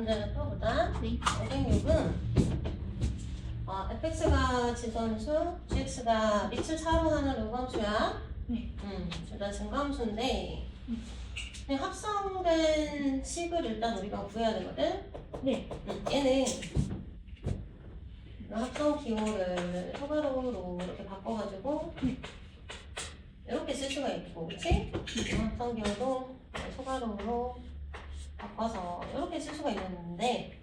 문제를 풀어보자. 네. 506은 어, fx가 지선수, gx가 밑을 차로 하는 요감수야. 네. 음, 둘다 증감수인데 음. 그냥 합성된 식을 일단 우리가 구해야 되거든. 네. 음, 얘는 이 합성 기호를 소괄호로 이렇게 바꿔가지고 이렇게 쓸 수가 있고, 그치? 이 합성 기호도 소괄호로 바꿔서 이렇게 쓸 수가 있는데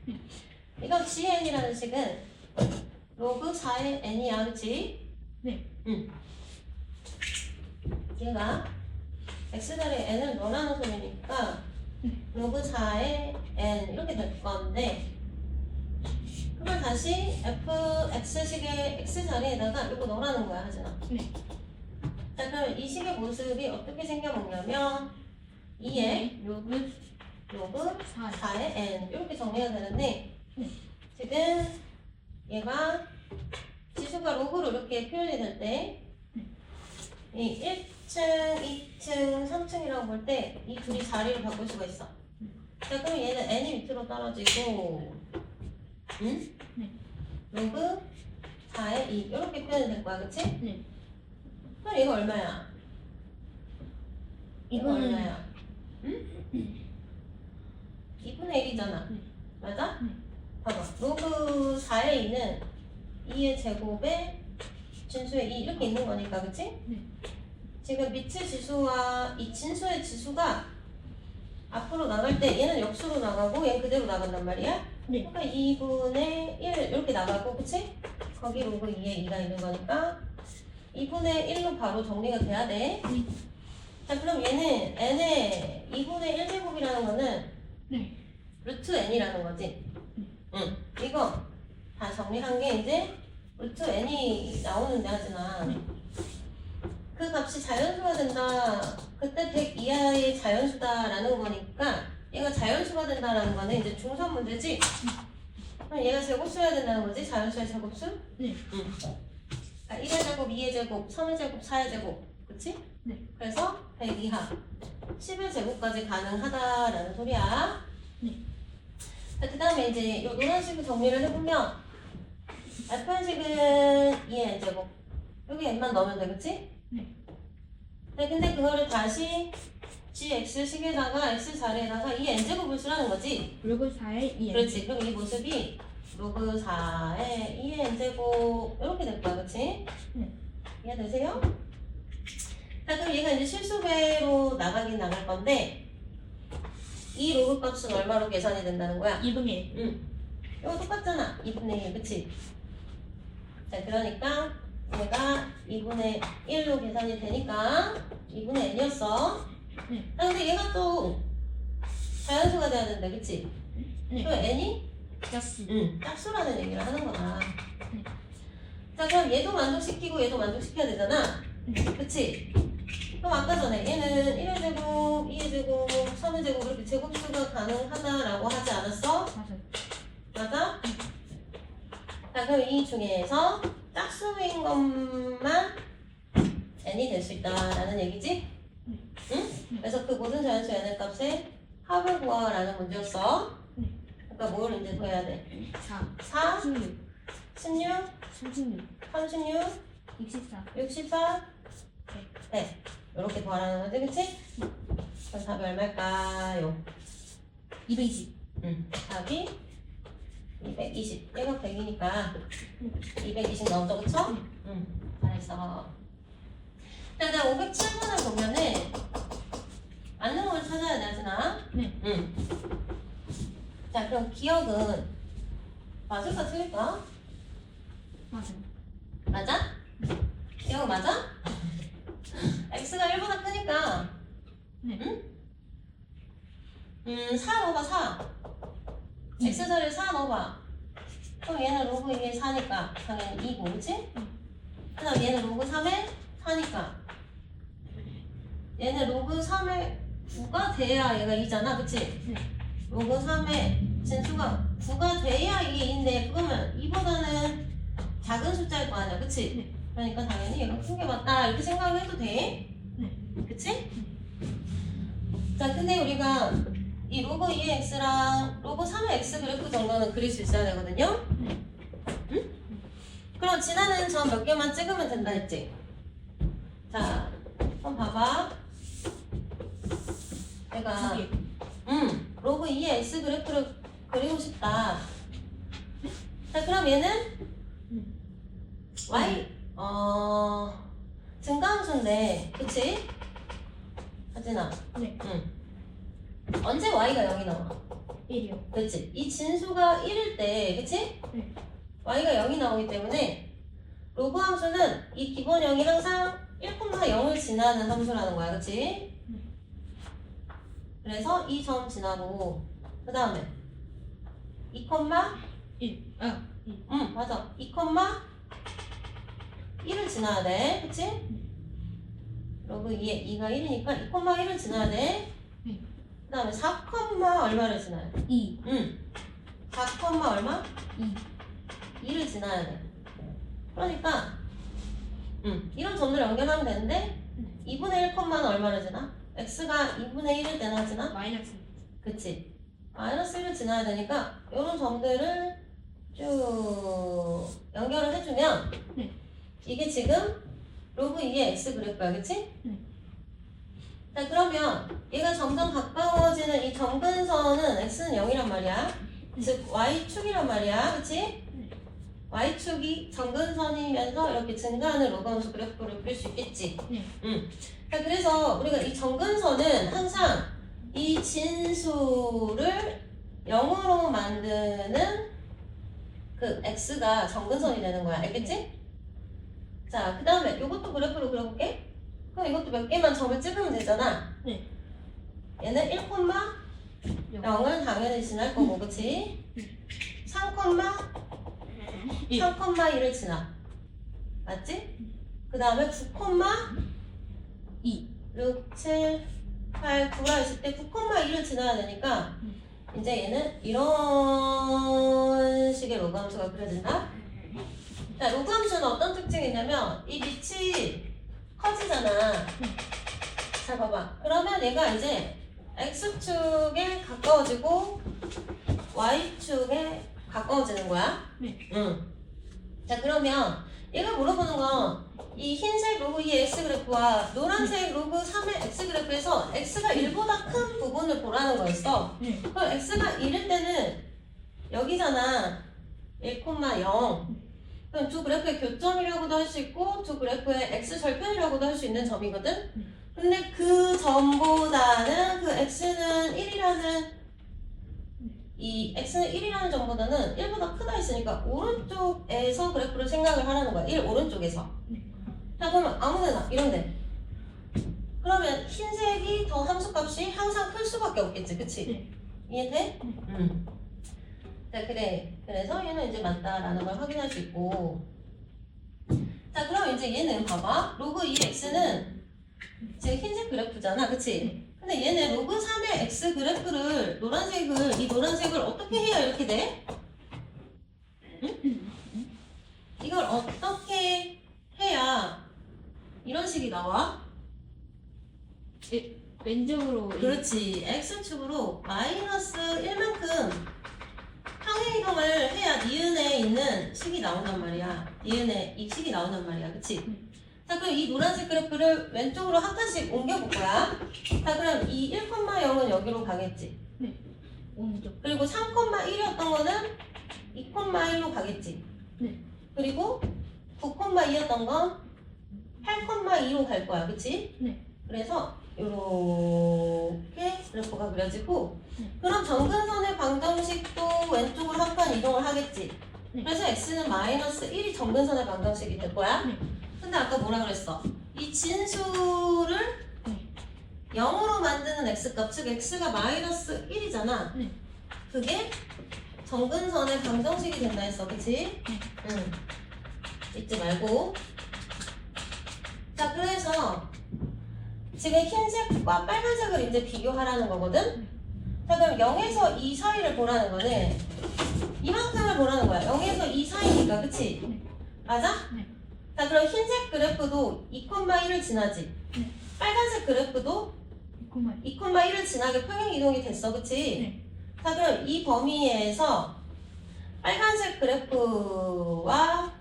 이거 GN이라는 식은 로그 4의 n이야, 그치? 네. 응. 얘가 x자리에 n을 넣으라는 소리니까 로그 4의 n 이렇게 될 건데 그걸 다시 fx식의 x자리에다가 이거 넣으라는 거야, 하진아. 네. 자, 그럼 이 식의 모습이 어떻게 생겨먹냐면 2의 로그 로그 4. 4의 n 이렇게 정리가 되는데 네. 지금 얘가 지수가 로그로 이렇게 표현이 될 때 이 1층, 2층, 3층이라고 볼 때 이 둘이 자리를 바꿀 수가 있어. 자 그럼 얘는 n이 밑으로 떨어지고 응? 네. 로그 4의 2 이렇게 표현이 될 거야, 그치? 네. 그럼 이거 얼마야? 이거 이거는 얼마야? 응? 2분의 1이잖아. 네. 맞아? 네. 봐봐. 로그 4의 2는 2의 제곱에 진수의 2 이렇게 있는 거니까, 그치? 네. 지금 밑의 지수와 이 진수의 지수가 앞으로 나갈 때 얘는 역수로 나가고 얘는 그대로 나간단 말이야? 네. 그러니까 2분의 1 이렇게 나가고, 그치? 거기 로그 2에 2가 있는 거니까 2분의 1로 바로 정리가 돼야 돼. 네. 자, 그럼 얘는 n의 2분의 1제곱이라는 거는 네. 루트 n이라는 거지. 응. 이거 다 정리한 게 이제 루트 n이 나오는데 하지나 네. 그 값이 자연수가 된다. 그때 100 이하의 자연수다라는 거니까 얘가 자연수가 된다라는 거는 이제 중선 문제지. 그럼 얘가 제곱수여야 된다는 거지. 자연수의 제곱수. 네. 응. 아, 1의 제곱, 2의 제곱, 3의 제곱, 4의 제곱. 그치? 네. 그래서 100 이하. 10의 제곱까지 가능하다라는 소리야. 네. 그 다음에 이제 요 노란식을 정리를 해보면 F식은 2의 n제곱 여기 n만 넣으면 돼 그치? 네. 네 근데 그거를 다시 gx식에다가 x 자리에다가 2의 n제곱을 쓰라는 거지 로그 4의 2. 그렇지 그럼 이 모습이 로그 4의 2의 n제곱 이렇게 될 거야 그치? 네. 이해되세요? 자 그럼 얘가 이제 실수배로 나가긴 나갈 건데 이 로그 값은 얼마로 계산이 된다는 거야? 2분의 1. 응. 이거 똑같잖아. 2분의 1, 그치? 자, 그러니까 얘가 2분의 1로 계산이 되니까 2분의 n이었어. 네. 아, 근데 얘가 또 자연수가 돼야 된다, 그치? 네. 그 n이 짝수. 응. 짝수라는 얘기를 하는 거다. 네. 자, 그럼 얘도 만족시키고 얘도 만족시켜야 되잖아. 네. 그치? 그럼 아까 전에 얘는 1의 제곱, 2의 제곱, 3의 제곱 이렇게 제곱수가 가능하다라고 하지 않았어? 맞아요. 맞아? 자, 그럼 이 중에서 짝수인 것만 n이 될 수 있다라는 얘기지? 응? 그래서 그 모든 자연수 n의 값에 합을 구하라는 문제였어. 네. 그러니까 뭘 이제 구해야 돼? 4. 4, 16. 16, 36. 36, 64. 64, 100. 이렇게 구하라는 거지, 그치? 그럼 답이 얼마일까요? 220. 응. 답이 220. 얘가 100이니까 220 나오죠, 그쵸? 응. 잘했어. 자, 나 507번을 보면은 맞는 걸 찾아야 되잖아. 네. 응. 자, 그럼 기억은 맞을까 틀릴까? 맞아요. 맞아? 기억 맞아? x가 1보다 크니까 네. 응? 음, 4 넣어봐 4 x 자리에 4 넣어봐 그럼 얘는 로그 2에 4니까 당연히 2고 그치? 그 다음 얘는 로그 3에 4니까 얘는 로그 3에 9가 돼야 얘가 2잖아 그치? 네. 로그 3에 진수가 9가 돼야 이게 2인데 그러면 2보다는 작은 숫자일 거 아니야 그치? 네. 그러니까 당연히 얘가 큰 게 맞다 이렇게 생각을 해도 돼 네. 그치? 자 근데 우리가 이 로그 2의 x랑 로그 3의 x 그래프 정도는 그릴 수 있어야 되거든요. 네. 응? 그럼 지나는 점 몇 개만 찍으면 된다 했지? 자, 한번 봐봐. 내가. 음, 로그 2의 x 그래프를 그리고 싶다. 자, 그럼 얘는 음. y 어 증가함수인데, 그치? 하진아. 네. 응. 언제 y가 0이 나와? 1이요. 그치? 이 진수가 1일 때, 그치? 네. y가 0이 나오기 때문에 로그 함수는 이 기본 0이 항상 1,0을 지나는 함수라는 거야, 그치? 네. 그래서 이 점 지나고 그 다음에 2, 1. 아, 2. 응 맞아 2, 1을 지나야 돼, 그치? 로그 2에 2가 1이니까 2, 1을 지나야 돼. 네. 그 다음에 4, 얼마를 지나야 돼? 2. 응. 4, 얼마? 2. 2를 지나야 돼. 그러니까, 음, 이런 점들 연결하면 되는데, 2분의 1만 얼마를 지나? x가 2분의 1일 때나 지나? 마이너스. 그치? 마이너스 1을 지나야 되니까, 이런 점들을 쭉 연결을 해주면, 네. 이게 지금 로그 2의 x 그래프야, 그치? 네. 자, 그러면 얘가 점점 가까워지는 이 점근선은 x는 0이란 말이야. 즉, y축이란 말이야, 그치? y축이 정근선이면서 이렇게 증가하는 로그 함수 그래프를 그릴 수 있겠지. 네. 음. 자, 그래서 우리가 이 정근선은 항상 이 진수를 0으로 만드는 그 x가 정근선이 되는 거야. 알겠지? 자, 그 다음에 이것도 그래프로 그려볼게. 그럼 이것도 몇 개만 점을 찍으면 되잖아. 네. 얘는 1, 0을 당연히 지날 거고, 그치? 3, 1. 3,1을 지나. 맞지? 그 다음에 9, 2. 6, 7, 8, 9라 했을 때 9,1을 지나야 되니까 이제 얘는 이런 식의 로그 함수가 그려진다. 자, 로그 함수는 어떤 특징이 있냐면 이 밑이 커지잖아. 자, 봐봐. 그러면 얘가 이제 x축에 가까워지고 y축에 가까워지는 거야. 네. 응. 자, 그러면 얘가 물어보는 건 이 흰색 로그 2의 x 그래프와 노란색 로그 3의 x 그래프에서 x가 1보다 큰 부분을 보라는 거였어. 네. 그럼 x가 1일 때는 여기잖아. 1,0. 그럼 두 그래프의 교점이라고도 할 수 있고 두 그래프의 x 절편이라고도 할 수 있는 점이거든. 근데 그 점보다는 그 x는 1이라는 이 x는 1이라는 점보다는 1보다 크다 했으니까 오른쪽에서 그래프를 생각을 하라는 거야. 1 오른쪽에서. 자 그러면 아무데나 이런데. 그러면 흰색이 더 함수값이 항상 클 수밖에 없겠지, 그치? 네. 이해돼? 응. 자 그래. 그래서 얘는 이제 맞다라는 걸 확인할 수 있고. 자 그럼 이제 얘는 봐봐. 로그 2x는 지금 흰색 그래프잖아, 그치? 근데 얘네 로그 3의 x 그래프를 노란색을 이 노란색을 어떻게 해야 이렇게 돼? 응? 이걸 어떻게 해야 이런 식이 나와? 왼쪽으로. 그렇지. x축으로 마이너스 1만큼 평행 이동을 해야 니은에 있는 식이 나온단 말이야. 니은에 이 식이 나온단 말이야. 그치? 자, 그럼 이 노란색 그래프를 왼쪽으로 한 칸씩 옮겨볼 거야. 자, 그럼 이 1,0은 여기로 가겠지. 오른쪽. 그리고 3,1이었던 거는 2,1로 가겠지. 네. 그리고 9,2였던 건 8,2로 갈 거야. 그치? 네. 그래서 이렇게 그래프가 그려지고 네. 그럼 정근선의 방정식도 왼쪽으로 한 칸 이동을 하겠지. 네. 그래서 x는 마이너스 1이 정근선의 방정식이 될 거야. 네. 근데 아까 뭐라 그랬어? 이 진수를 네. 0으로 만드는 x값, 즉 x가 마이너스 1이잖아. 네. 그게 정근선의 방정식이 된다 했어, 그치? 네. 응. 잊지 말고. 자, 그래서 지금 흰색과 빨간색을 이제 비교하라는 거거든? 자, 그럼 0에서 2 사이를 보라는 거는 이만큼을 보라는 거야. 0에서 2 사이니까, 그치? 네. 맞아? 네. 자, 그럼 흰색 그래프도 2,1을 지나지. 네. 빨간색 그래프도 2,1 2,1을 지나게 평행 이동이 됐어, 그치? 네. 자, 그럼 이 범위에서 빨간색 그래프와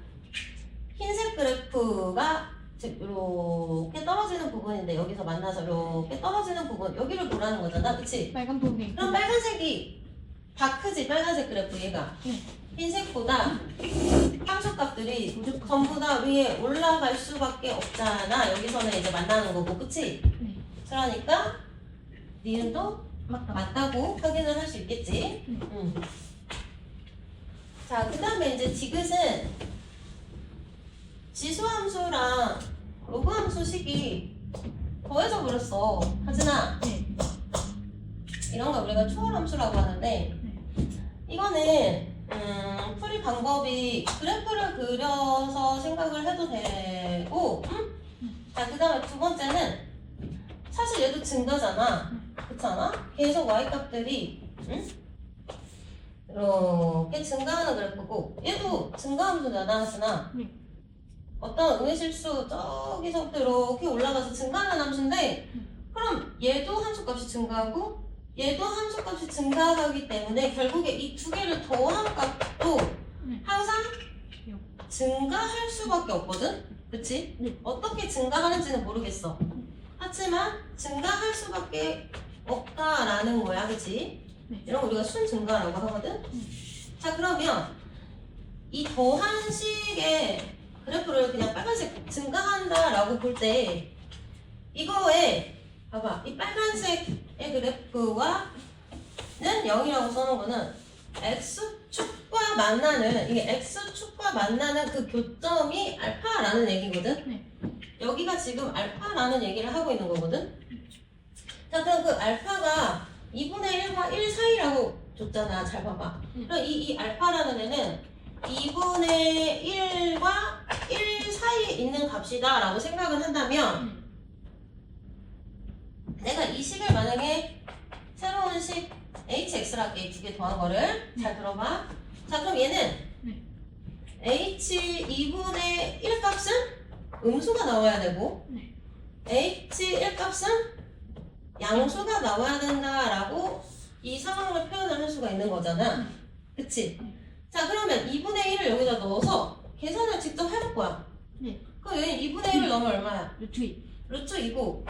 흰색 그래프가 즉 이렇게 떨어지는 부분인데 여기서 만나서 이렇게 떨어지는 부분 여기를 보라는 거잖아, 그치? 빨간 부분이 그럼 빨간색이 다 크지, 빨간색 그래프 얘가. 네. 흰색보다 함수값들이 전부 다 위에 올라갈 수밖에 없잖아. 여기서는 이제 만나는 거고, 그치? 네. 그러니까 니은도 맞다 맞다고 확인을 할 수 있겠지. 음. 음. 자, 그 다음에 이제 디귿은 지수함수랑 로그 함수 식이 더해져 버렸어. 하진아, 네 이런 거 우리가 초월 함수라고 하는데 이거는 음, 풀이 방법이 그래프를 그려서 생각을 해도 되고 음? 자, 그 다음에 두 번째는 사실 얘도 증가잖아. 그렇지 않아? 계속 y-값들이 응? 이렇게 증가하는 그래프고 얘도 증가함수잖아, 하진아. 네. 어떤 의실수 저기서부터 이렇게 올라가서 증가하는 함수인데 그럼 얘도 함수값이 증가하고 얘도 함수값이 증가하기 때문에 결국에 이 두 개를 더한 값도 네. 항상 요. 증가할 수밖에 없거든? 그치? 네. 어떻게 증가하는지는 모르겠어. 하지만 증가할 수밖에 없다라는 거야, 그치? 네. 이런 거 우리가 순 증가라고 하거든? 자, 그러면 이 더한 식의 그래프를 그냥 빨간색 증가한다라고 볼 때 이거에 봐봐 이 빨간색의 그래프와는 0이라고 써놓은 거는 x축과 만나는 이게 x축과 만나는 그 교점이 알파라는 얘기거든 네. 여기가 지금 알파라는 얘기를 하고 있는 거거든 자 그럼 그 알파가 2분의 1과 1 사이라고 줬잖아 잘 봐봐 음. 그럼 이, 이 알파라는 애는 2분의 1과 1 사이에 있는 값이다 라고 생각을 한다면 내가 이 식을 만약에 새로운 식 hx라 할게 두 개 더한 거를 잘 들어봐 자 그럼 얘는 네. h 2분의 1 값은 음수가 나와야 되고 네. h 1 값은 양수가 나와야 된다라고 이 상황을 표현을 할 수가 있는 거잖아 그치? 네. 자 그러면 2분의 1을 여기다 넣어서 계산을 직접 해볼 거야 네. 그럼 여기 2분의 1을 넣으면 얼마야? 루트 2 루트 2고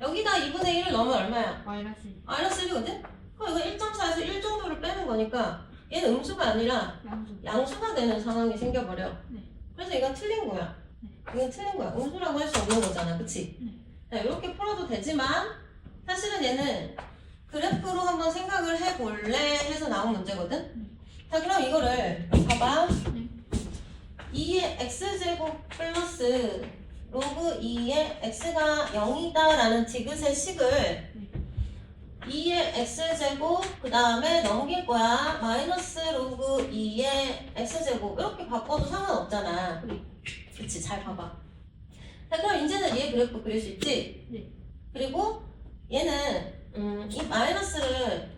여기다 2분의 1을 넣으면 얼마야? 마이너스 마이너스 1이거든? 그럼 이거 1.4에서 1 정도를 빼는 거니까 얘는 음수가 아니라 양수 양수가 되는 상황이 생겨버려 네. 그래서 이건 틀린 거야 이건 틀린 거야 음수라고 할 수 없는 거잖아 그치? 네. 자 이렇게 풀어도 되지만 사실은 얘는 그래프로 한번 생각을 해볼래 해서 나온 문제거든? 자 그럼 이거를 봐봐 네. 2의 x제곱 플러스 로그 2의 x가 0이다 라는 디귿의 식을 2의 x제곱 그 다음에 넘길 거야 마이너스 로그 2의 x제곱 이렇게 바꿔도 상관없잖아 네. 그치 잘 봐봐 자 그럼 이제는 얘 그래프 그릴 수 있지? 네. 그리고 얘는 음, 이 마이너스를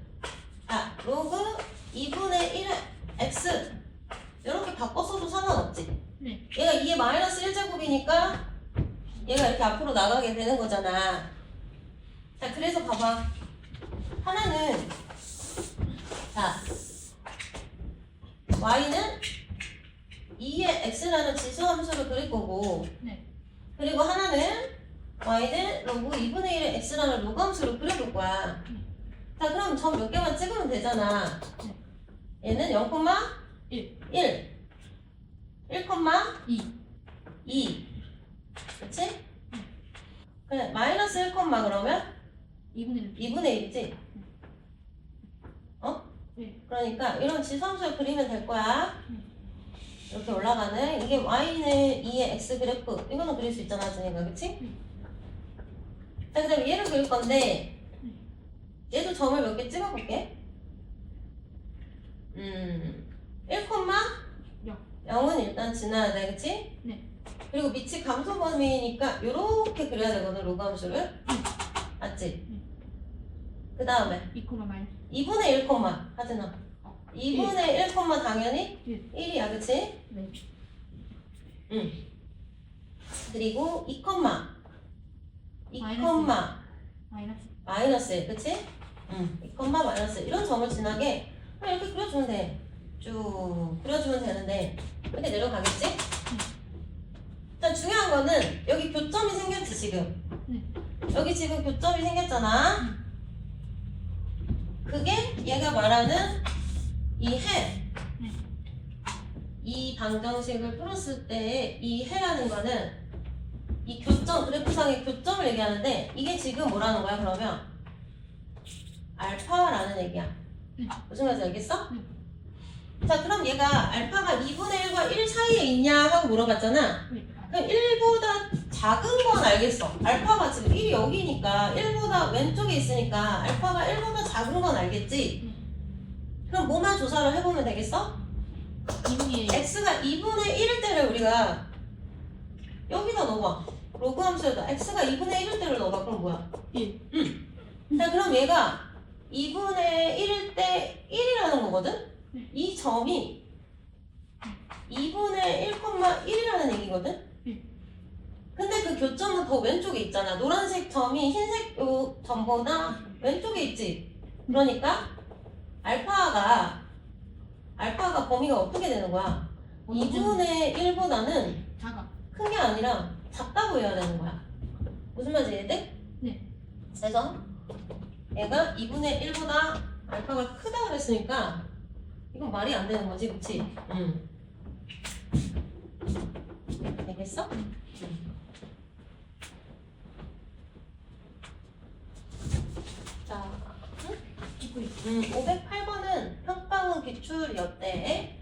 아 로그 2분의 1의 x 이렇게 바꿨어도 상관없지. 네. 얘가 2의 마이너스 1제곱이니까 얘가 이렇게 앞으로 나가게 되는 거잖아. 자 그래서 봐봐. 하나는 자 y는 2의 x라는 지수 함수를 그릴 거고 네. 그리고 하나는 y는 로그 2분의 1의 x라는 로그 함수를 그려볼 거야. 자 그럼 점 몇 개만 찍으면 되잖아 얘는 0, 1. 1 1, 2 2 그치? 그래 마이너스 1, 그러면 2분의 1 2분의 1이지? 어? 네. 그러니까 이런 지수함수를 그리면 될 거야 네. 이렇게 올라가는 이게 y는 2의 x 그래프 이거는 그릴 수 있잖아 지니까 그치? 네. 자 그 다음 얘를 그릴 건데 얘도 점을 몇 개 찍어볼게 음 1, 0. 0은 일단 지나야 돼 그치? 네. 그리고 밑이 감소 범위니까 이렇게 그려야 되거든 로그 함수를 맞지? 네. 그 다음에 2, 마이너스 2분의 1 하잖아. 2분의 1 당연히 일. 1이야, 그치? 네. 응. 그리고 2 2 2 마이너스 마이너스. 마이너스 1, 그치? 응. 이 콤마 마이너스 이런 점을 지나게 그냥 이렇게 그려주면 돼. 쭉 그려주면 되는데 이렇게 내려가겠지? 일단 중요한 거는 여기 교점이 생겼지 지금. 네. 여기 지금 교점이 생겼잖아. 그게 얘가 말하는 이 해. 네. 이 방정식을 풀었을 때이 해라는 거는 이 교점 그래프상의 교점을 얘기하는데 이게 지금 뭐라는 거야 그러면 알파라는 얘기야. 네. 무슨 말인지 알겠어? 네. 자 그럼 얘가 알파가 2분의 1과 1 사이에 있냐 하고 물어봤잖아. 네. 그럼 1보다 작은 건 알겠어. 알파가 지금 1이 여기니까 1보다 왼쪽에 있으니까 알파가 1보다 작은 건 알겠지? 그럼 뭐만 조사를 해보면 되겠어? 2분의 1. x가 2분의 1일 때를 우리가 여기다 넣어봐. 로그 함수에다 x가 2분의 1일 때를 넣어봐. 그럼 뭐야? 1. 자 그럼 얘가 2분의 1일 때 1이라는 거거든? 네. 이 점이 2분의 1,1이라는 얘기거든? 네. 근데 그 교점은 더 왼쪽에 있잖아. 노란색 점이 흰색 요 점보다 왼쪽에 있지. 그러니까 알파가 알파가 범위가 어떻게 되는 거야? 2분의 1보다는 작아. 큰 게 아니라 작다고 해야 되는 거야. 무슨 말인지 이해돼? 네. 그래서 얘가 2분의 1보다 알파가 크다 그랬으니까 이건 말이 안 되는 거지, 그치? 응. 되겠어? 응. 자. 음, 508번은 평방원 기출이었대.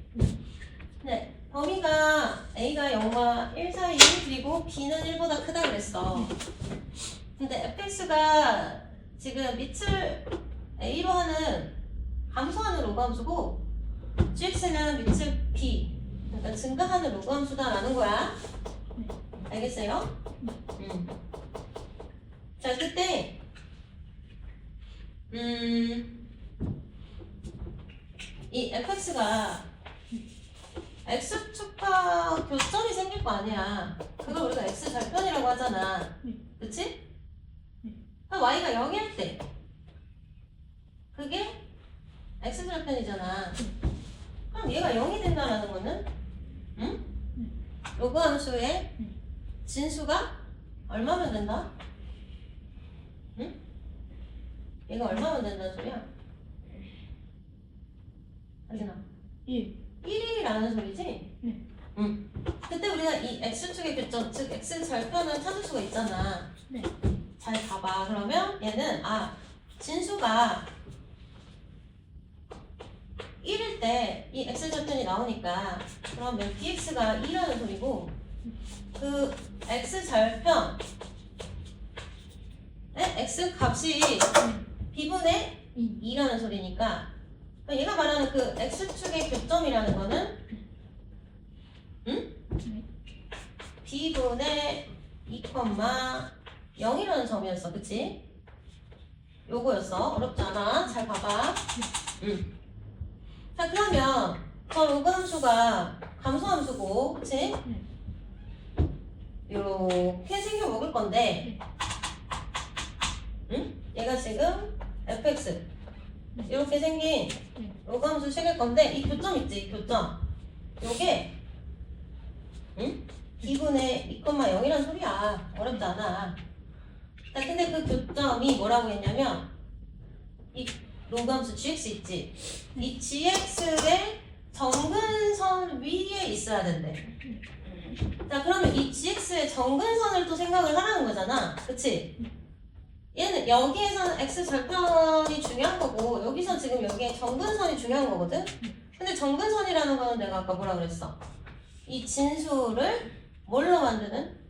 네, 범위가 A가 0과 1 사이 그리고 B는 1보다 크다 그랬어. 근데 fx가 지금 밑을 A로 하는 함수하는 로그 함수고 gx는 밑을 B 그러니까 증가하는 로그 함수다라는 거야. 알겠어요? 음. 자 그때 음, 이 fx가 x축과 교점이 생길 거 아니야. 그걸 우리가 x 절편이라고 하잖아. 네. 그치? 네. 그럼 y가 0일 때 그게 x 절편이잖아. 그럼 얘가 0이 된다라는 거는 응? 로그 함수의 네. 진수가 얼마면 된다? 응? 얘가 얼마면 된다는 소리야? 하진아 1. 1이라는 소리지? 네. 응. 그때 우리가 이 x축의 교점, 즉 x 절편을 찾을 수가 있잖아. 네. 잘 봐봐. 그러면 얘는 아 진수가 1일 때 이 x 절편이 나오니까 그러면 bx가 2라는 소리고 그 x 절편 의 x 값이 b분의 2. 2라는 소리니까 그러니까 얘가 말하는 그 x축의 교점이라는 거는 응? 네. b분의 2,0이라는 점이었어 그치? 요거였어 어렵지 않아 잘 봐봐 응. 자 그러면 저 로그 함수가 감소 함수고 그치? 네. 요렇게 생겨 먹을 건데 응? 얘가 지금 fx 이렇게 생긴 네. 로그 함수 식일 건데 이 교점 있지 이 교점 요게 응? 2분의 2,0이란 소리야 어렵지 않아 자 근데 그 교점이 뭐라고 했냐면 이 로그 함수 gx 있지? 이 gx의 정근선 위에 있어야 된대. 자 그러면 이 gx의 정근선을 또 생각을 하라는 거잖아. 그치? 얘는 여기에서는 x 절편이 중요한 거고 여기서 지금 여기에 정근선이 중요한 거거든? 근데 정근선이라는 거는 내가 아까 뭐라 그랬어? 이 진수를 뭘로 만드는?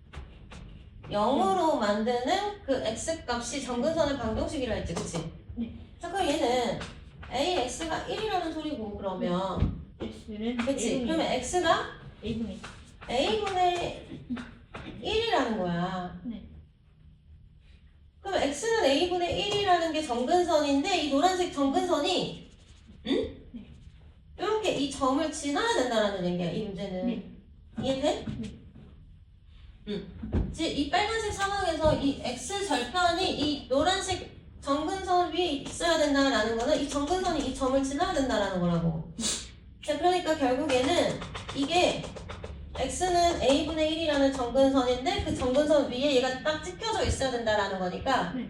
0으로 만드는 그 x 값이 정근선의 방정식이라 했지 그치? 네. 자 그럼 얘는 ax가 1이라는 소리고 그러면 x는 그치? 그러면 x가 A분의 a분의 1이라는 거야. 네. 그럼 x는 a분의 1이라는 게 정근선인데 이 노란색 정근선이 응? 네. 이렇게 이 점을 지나야 된다는 얘기야 이 문제는 네. 이해돼? 네. 지- 이 빨간색 상황에서 이 x 절편이 이 노란색 정근선 위에 있어야 된다라는 거는 이 정근선이 이 점을 지나야 된다라는 거라고. 자, 그러니까 결국에는 이게 x는 a분의 1이라는 정근선인데 그 정근선 위에 얘가 딱 찍혀져 있어야 된다라는 거니까 네.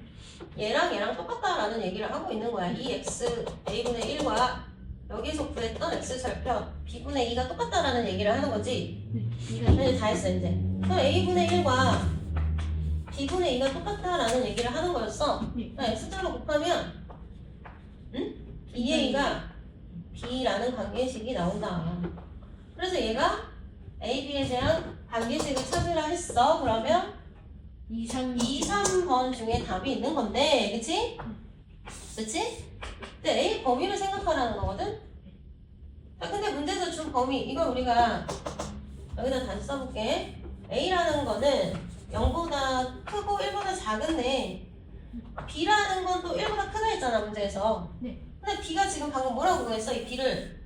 얘랑 얘랑 똑같다라는 얘기를 하고 있는 거야. 이 x a분의 1과 여기서 구했던 x 절편 b분의 2가 똑같다라는 얘기를 하는 거지. 네. 이제 다 했어 이제. 그럼 a분의 1과 b분의 2가 똑같다라는 얘기를 하는 거였어. 네. 그러니까 x자로 곱하면 응? BA가 B라는 관계식이 나온다. 그래서 얘가 A, B에 대한 관계식을 찾으라 했어. 그러면 2, 3, 2, 3번 중에 답이 있는 건데, 그치? 그치? 근데 A 범위를 생각하라는 거거든? 자, 근데 문제에서 준 범위, 이걸 우리가 여기다 다시 써볼게. A라는 거는 0보다 크고 1보다 작은데, B라는 건 또 1보다 크다 했잖아, 문제에서. 네. 근데 B가 지금 방금 뭐라고 구했어, 이 B를?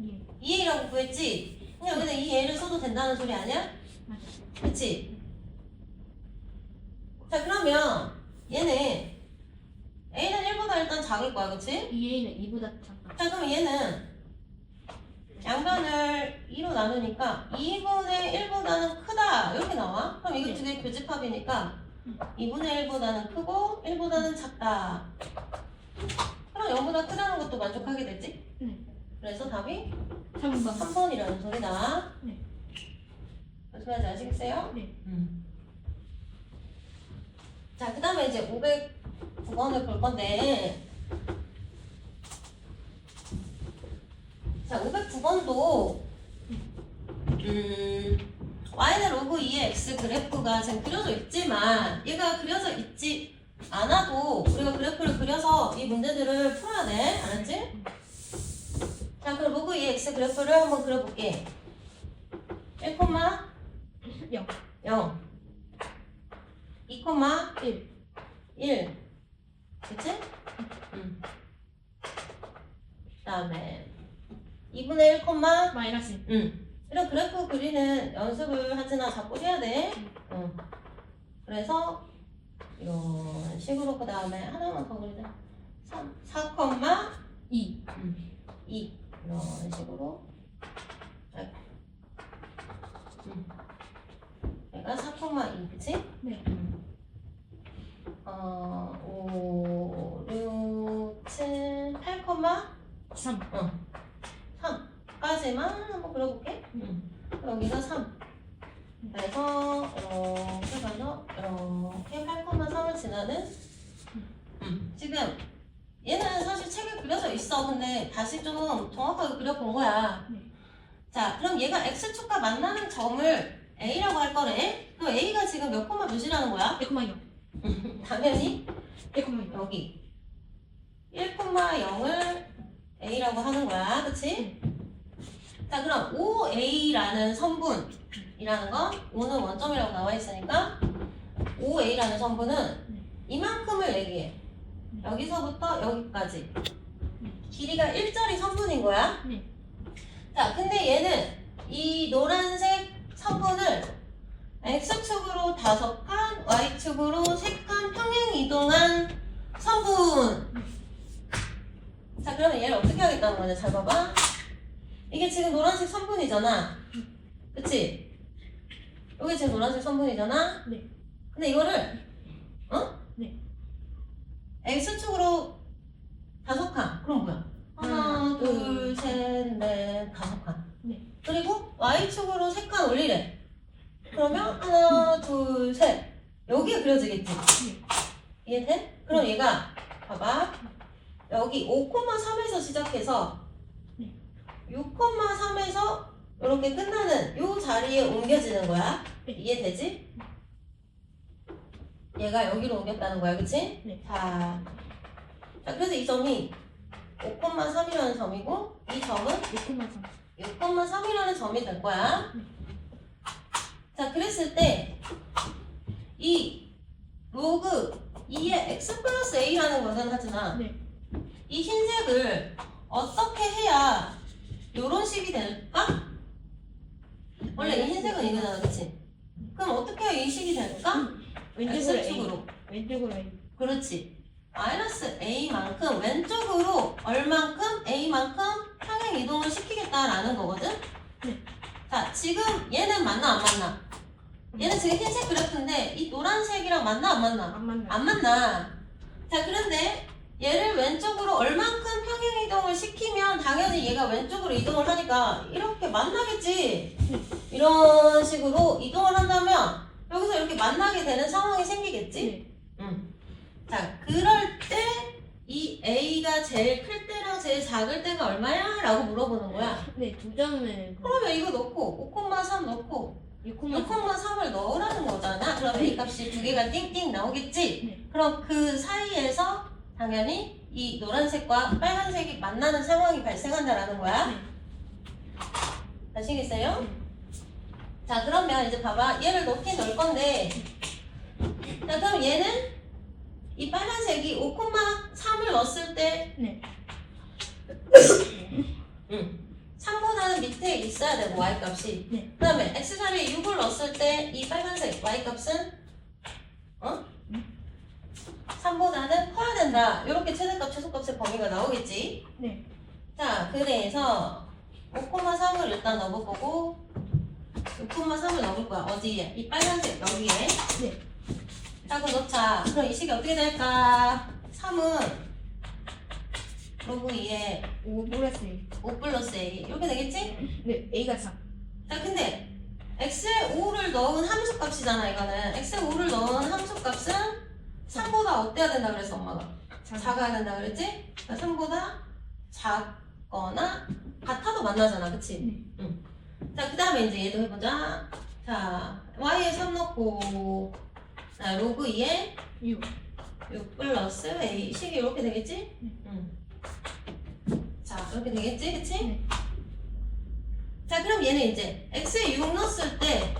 예. 2A라고 구했지? 그냥 여기다 이 A를 써도 된다는 소리 아니야? 맞아. 그치? 자, 그러면 얘는 A는 1보다 일단 작을 거야, 그치? 2A는 2보다 작다. 자, 그럼 얘는 양변을 2로 나누니까 2분의 1보다는 크다. 이렇게 나와. 그럼 이거 네. 두개 교집합이니까 음. 2분의 1보다는 크고 1보다는 작다. 그럼 0보다 크다는 것도 만족하게 되지? 네. 그래서 답이 3번. 3번이라는 소리다. 네. 무슨 말인지 아시겠어요? 네. 음. 자, 그 다음에 이제 509번을 볼 건데. 자, 509번도, 음, y는 로그 2의 x 그래프가 지금 그려져 있지만, 얘가 그려져 있지 않아도 우리가 그래프를 그려서 이 문제들을 풀어야 돼. 알았지? 자, 그럼 로그 2의 x 그래프를 한번 그려볼게. 1, 0. 0 2, 1. 1 그치? 음. 그 다음에 2분의 1, 마이너스 1. 음. 이런 그래프 그리는 연습을 하지나 자꾸 해야 돼 음. 그래서 이런 식으로 그 다음에 하나만 더 그리자 3, 4, 2. 2 이런 식으로 아이고. 음. 얘가 4,2 그치? 네. 어, 5, 6, 7, 8, 3. 3까지만 한번 그려볼게. 음. 여기가 3. 그래서 이렇게 가서 이렇게 8, 3을 지나는 음. 지금 얘는 사실 책에 그려져 있어. 근데 다시 좀 정확하게 그려본 거야. 네. 자, 그럼 얘가 x축과 만나는 점을 a라고 할 거래. 그럼 a가 지금 몇 콤마 몇이라는 거야? 1,0. 당연히 1,0. 여기 1,0을 a라고 하는 거야. 그치? 자, 그럼 5a라는 선분이라는 건 5는 원점이라고 나와 있으니까 5a라는 선분은 이만큼을 얘기해. 여기서부터 여기까지. 길이가 1짜리 선분인 거야. 네. 자, 근데 얘는 이 노란색 선분을 x축으로 다섯 칸, y축으로 세 칸 평행 이동한 선분. 자, 그러면 얘를 어떻게 하겠다는 거냐? 잘 봐봐. 이게 지금 노란색 선분이잖아. 그치? 여기 지금 노란색 선분이잖아? 네. 근데 이거를, 어? 네. x축으로 다섯 칸. 그럼 뭐야? 하나, 둘, 셋, 넷, 다섯 칸. 네. 그리고 y축으로 세 칸 올리래. 그러면 하나, 둘, 셋. 여기에 그려지겠지? 이해돼? 그럼 얘가 봐봐. 여기 5,3에서 시작해서 네. 6,3에서 이렇게 끝나는 요 자리에 옮겨지는 거야. 네. 이해되지? 얘가 여기로 옮겼다는 거야, 그치? 네. 자, 자 그래서 이 점이 5,3이라는 점이고 이 점은 6,3. 6,3이라는 점이 될 거야. 자, 그랬을 때, 이 로그 2의 x 플러스 a라는 것은 하지나, 네. 이 흰색을 어떻게 해야 요런 식이 될까? 원래 이 흰색은 이거잖아, 그치? 그럼 어떻게 해야 인식이 될까? 왼쪽으로 A. X축으로. 왼쪽으로 A. 그렇지. 마이너스 A만큼 왼쪽으로 얼만큼 A만큼 평행 이동을 시키겠다라는 거거든. 네. 자, 지금 얘는 맞나 안 맞나? 얘는 지금 흰색 그래프인데 이 노란색이랑 맞나 안 맞나? 안 맞네. 안 맞나? 자, 그런데 얘를 왼쪽으로 얼만큼 평행 이동을 시키면 당연히 얘가 왼쪽으로 이동을 하니까 이렇게 만나겠지. 이런 식으로 이동을 한다면 여기서 이렇게 만나게 되는 상황이 생기겠지. 네. 응. 자, 그럴 때 이 A가 제일 클 때랑 제일 작을 때가 얼마야? 라고 물어보는 거야. 네, 두 점을 그러면 이거 넣고 5,3 넣고 6콤마 6,3을 넣으라는 거잖아. 그러면 이 값이 두 개가 띵띵 나오겠지? 네. 그럼 그 사이에서 당연히 이 노란색과 빨간색이 만나는 상황이 발생한다라는 거야. 네. 아시겠어요? 네. 자, 그러면 이제 봐봐. 얘를 넣긴 넣을 건데. 자, 그럼 얘는 이 빨간색이 5,3을 넣었을 때 네. 응. 3보다는 밑에 y 값이. 네. 그 다음에 x 자리에 6을 넣었을 때 이 빨간색 y 값은 어? 3보다는 커야 된다. 이렇게 최대값 최소값의 범위가 나오겠지. 네. 자, 그래서 5,3을 일단 넣어보고 6,3을 넣을 거야. 어디에? 이 빨간색 여기에. 네. 자, 그럼 넣자. 그럼 이 식이 어떻게 될까? 3은 로그 2에 5 플러스 A. 5 플러스 A 이렇게 되겠지? 네, A가 3. 자 근데 x에 5를 넣은 함수 값이잖아 이거는 x에 5를 넣은 함수 값은 3보다 어때야 된다 그랬어 엄마가 작아야 된다 그랬지? 그러니까 3보다 작거나 같아도 만나잖아 그치? 네. 응. 자그 다음에 이제 얘도 해보자 자 y에 3 넣고 자 로그 2에 6. 6 플러스 a 식이 이렇게 되겠지? 네. 응. 자 이렇게 되겠지 그치? 네. 자 그럼 얘는 이제 x에 6 넣었을 때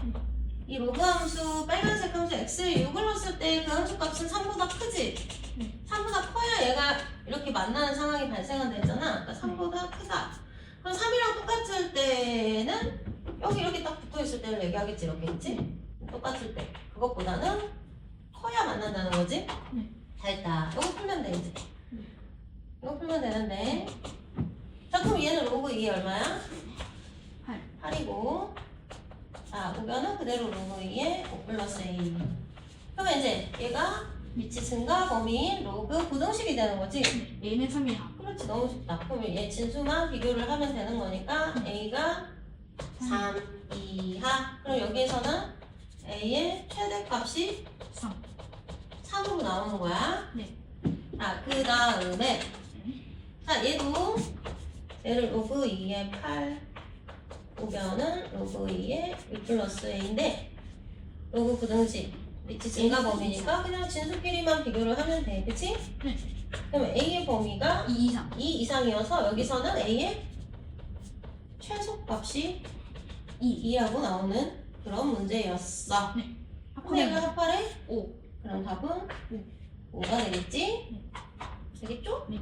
이 로그 함수 빨간색 함수 x에 6을 넣었을 때 그 함수 값은 3보다 크지? 네. 3보다 커야 얘가 이렇게 만나는 상황이 발생한다 했잖아 그러니까 3보다 크다 그럼 3이랑 똑같을 때는 여기 이렇게 딱 붙어있을 때를 얘기하겠지 이렇게 있지? 똑같을 때 그것보다는 커야 만난다는 거지? 네. 됐다 이거 풀면 돼 이제 네. 이거 풀면 되는데 자 그럼 얘는 로그 2에 얼마야? 8. 8이고 자 우변은 그대로 로그 2에 5 플러스 A 그러면 이제 얘가 위치 증가 범위인 로그 부등식이 되는 거지 A는 3이야. 그렇지 너무 쉽다 그러면 얘 진수만 비교를 하면 되는 거니까 A가 3 이하 그럼 여기에서는 A의 최대값이 3. 3으로 나오는 거야 네. 자, 그 다음에 자, 얘도 얘를 로그 2에 8 오변은 로그 2에 6 플러스 A인데 로그 부등식 위치 증가 범위니까 그냥 진수끼리만 비교를 하면 돼 그치? 네. 그러면 A의 범위가 2 이상. 2 이상이어서 여기서는 A의 최소값이 2. 2라고 나오는 그런 문제였어 이걸 합하면 합하래? 5. 그럼 답은 네. 5가 되겠지? 네. 되겠죠? 네.